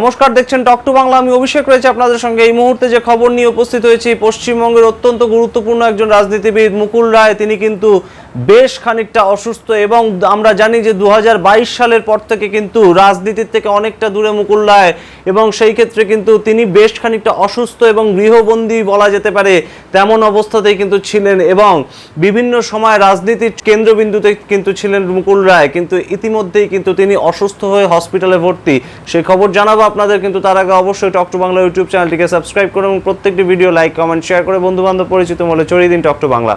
নমস্কার, দেখছেন টক টু বাংলা। আমি অভিষেক রয়েছে আপনাদের সঙ্গে। এই মুহূর্তে যে খবর নিয়ে উপস্থিত হয়েছি পশ্চিমবঙ্গের অত্যন্ত গুরুত্বপূর্ণ একজন রাজনীতিবিদ মুকুল রায়। তিনি কিন্তু বেশ খানিকটা অসুস্থ এবং আমরা জানি যে দু হাজার বাইশ সালের পর থেকে কিন্তু রাজনীতির থেকে অনেকটা দূরে মুকুল রায় এবং সেই ক্ষেত্রে কিন্তু তিনি বেশ খানিকটা অসুস্থ এবং গৃহবন্দী বলা যেতে পারে তেমন অবস্থাতেই কিন্তু ছিলেন এবং বিভিন্ন সময় রাজনীতির কেন্দ্রবিন্দুতে কিন্তু ছিলেন মুকুল রায়। কিন্তু ইতিমধ্যেই কিন্তু তিনি অসুস্থ হয়ে হসপিটালে ভর্তি। সেই খবর জানাব আপনাদের, কিন্তু তার আগে অবশ্যই টক বাংলা ইউটিউব চ্যানেলটিকে সাবস্ক্রাইব করে এবং প্রত্যেকটি ভিডিও লাইক, কমেন্ট, শেয়ার করে বন্ধু বান্ধব পরিচিত মলে চড়িয়ে দিন টক বাংলা।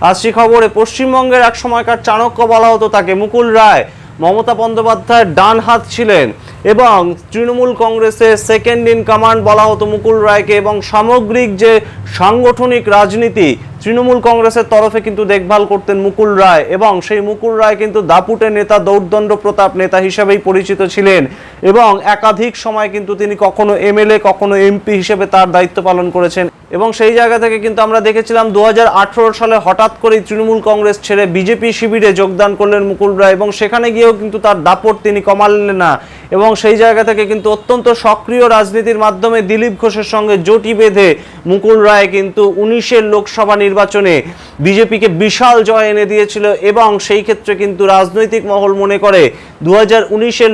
আসছি খবরে পশ্চিমবঙ্গের এক সময়কার চাণক্য বলা হতো তাকে মুকুল রায়, মমতা বন্দ্যোপাধ্যায়ের ডান হাত ছিলেন এবং তৃণমূল কংগ্রেসের সেকেন্ড ইন কমান্ড বলা হতো মুকুল রায়কে এবং সামগ্রিক যে সাংগঠনিক রাজনীতি তৃণমূল কংগ্রেসের তরফে কিন্তু দেখভাল করতেন মুকুল রায় এবং সেই মুকুল রায় কিন্তু দাপুটে নেতা দৌর্দণ্ড প্রতাপ নেতা হিসেবেই পরিচিত ছিলেন এবং একাধিক সময় কিন্তু তিনি কখনো এমএলএ, কখনো এমপি হিসেবে তার দায়িত্ব পালন করেছেন এবং সেই জায়গা থেকে কিন্তু আমরা দেখেছিলাম দু হাজার আঠেরো সালে হঠাৎ করেই তৃণমূল কংগ্রেস ছেড়ে বিজেপি শিবিরে যোগদান করলেন মুকুল রায় এবং সেখানে গিয়েও কিন্তু তার দাপট তিনি কমালেন না এবং সেই জায়গা থেকে কিন্তু অত্যন্ত সক্রিয় রাজনীতির মাধ্যমে দিলীপ ঘোষের সঙ্গে জোটি বেঁধে মুকুল রায় কিন্তু উনিশের লোকসভা নির্বাচনে বিজেপিকে বিশাল জয় এনে দিয়েছিল এবং সেই ক্ষেত্রে কিন্তু রাজনৈতিক মহল মনে করে দু হাজার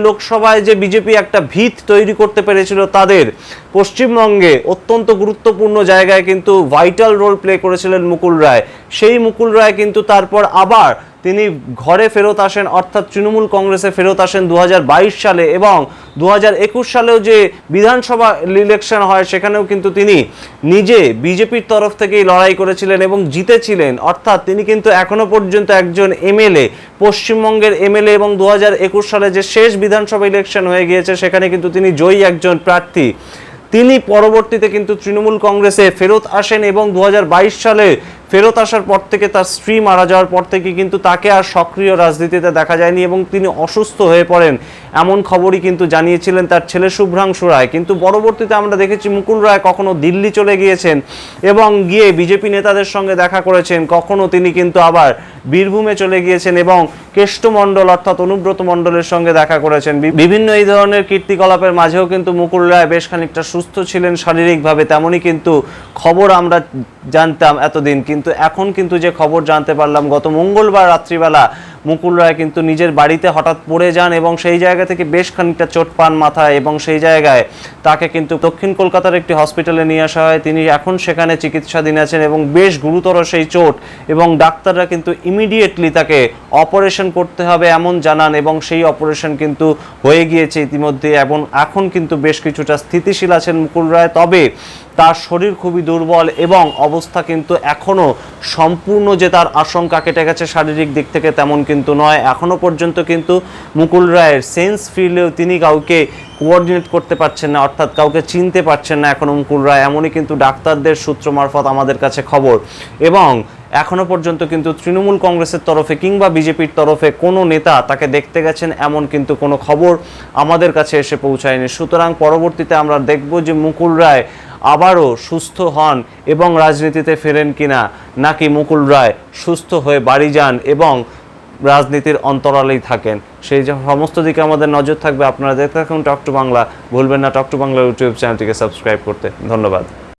লোকসভায় যে বিজেপি একটা ভিত তৈরি করতে পেরেছিল তাদের, পশ্চিমবঙ্গে অত্যন্ত গুরুত্বপূর্ণ জায়গায় কিন্তু ভাইটাল রোল প্লে করেছিলেন মুকুল রায়। সেই মুকুল রায় কিন্তু তারপর আবার তিনি ঘরে ফেরত আসেন, অর্থাৎ তৃণমূল কংগ্রেসে ফেরত আসেন দু হাজার বাইশ সালে এবং দু হাজার একুশ সালেও যে বিধানসভা ইলেকশন হয়, সেখানেও কিন্তু তিনি নিজে বিজেপির তরফ থেকেই লড়াই করেছিলেন এবং জিতেছিলেন। অর্থাৎ তিনি কিন্তু এখনও পর্যন্ত একজন এমএলএ, পশ্চিমবঙ্গের এমএলএ এবং দু হাজার একুশ সালে যে শেষ বিধানসভা ইলেকশন হয়ে গিয়েছে, সেখানে কিন্তু তিনি জয়ী একজন প্রার্থী। তিনি পরবর্তীতে কিন্তু তৃণমূল কংগ্রেসে ফেরত আসেন এবং দু হাজার বাইশ সালে ফেরত আসার পর থেকে তার স্ত্রী মারা যাওয়ার পর থেকে কিন্তু তাকে আর সক্রিয় রাজনীতিতে দেখা যায়নি এবং তিনি অসুস্থ হয়ে পড়েন। এমন খবরই কিন্তু জানিয়েছিলেন তার ছেলে শুভ্রাংশু রায়। কিন্তু পরবর্তীতে আমরা দেখেছি মুকুল রায় কখনো দিল্লি চলে গিয়েছেন এবং গিয়ে বিজেপি নেতাদের সঙ্গে দেখা করেছেন। কখনো তিনি কিন্তু আবার বীরভূমে চলে গিয়েছেন এবং কেষ্টমণ্ডল অর্থাৎ অনুব্রত মণ্ডলের সঙ্গে দেখা করেছেন। বিভিন্ন এই ধরনের কীর্তিকলাপের মাঝেও কিন্তু মুকুল রায় বেশ খানিকটা সুস্থ ছিলেন শারীরিকভাবে, তেমনই কিন্তু খবর আমরা জানতাম এতদিন। কিন্তু এখন কিন্তু যে খবর জানতে পারলাম, গত মঙ্গলবার রাত্রিবেলা মুকুল রায় কিন্তু নিজের বাড়িতে হঠাৎ পড়ে যান এবং সেই জায়গা থেকে বেশ খানিকটা চোট পান মাথায় এবং সেই জায়গায় তাকে কিন্তু দক্ষিণ কলকাতার একটি হসপিটালে নিয়ে আসা হয়। তিনি এখন সেখানে চিকিৎসাধীন আছেন এবং বেশ গুরুতর সেই চোট এবং ডাক্তাররা কিন্তু ইমিডিয়েটলি তাকে অপারেশন করতে হবে এমন জানান এবং সেই অপারেশন কিন্তু হয়ে গিয়েছে ইতিমধ্যে এবং এখন কিন্তু বেশ কিছুটা স্থিতিশীল আছেন মুকুল রায়। তবে তার শরীর খুবই দুর্বল এবং অবস্থা কিন্তু এখনও সম্পূর্ণ যে তার আশঙ্কা কেটে গেছে শারীরিক দিক থেকে তেমন কিন্তু নয়। এখনও পর্যন্ত কিন্তু মুকুল রায়ের সেন্স ফিল্ডেও তিনি কাউকে কোঅর্ডিনেট করতে পারছেন না, অর্থাৎ কাউকে চিনতে পারছেন না এখনও মুকুল রায়। এমনই কিন্তু ডাক্তারদের সূত্র মারফত আমাদের কাছে খবর। এবং এখনও পর্যন্ত কিন্তু তৃণমূল কংগ্রেসের তরফে কিংবা বিজেপির তরফে কোনো নেতা তাকে দেখতে গেছেন এমন কিন্তু কোনো খবর আমাদের কাছে এসে পৌঁছায়নি। সুতরাং পরবর্তীতে আমরা দেখব যে মুকুল রায় আবারও সুস্থ হন এবং রাজনীতিতে ফেরেন কিনা নাকি মুকুল রায় সুস্থ হয়ে বাড়ি যান এবং রাজনীতির অন্তরালেই থাকেন? সেই সমস্ত দিকে আমাদের নজর থাকবে, আপনারা দেখতে থাকুন টক টু বাংলা। ভুলবেন না, টক টু বাংলা ইউটিউব চ্যানেলটিকে সাবস্ক্রাইব করতে। ধন্যবাদ।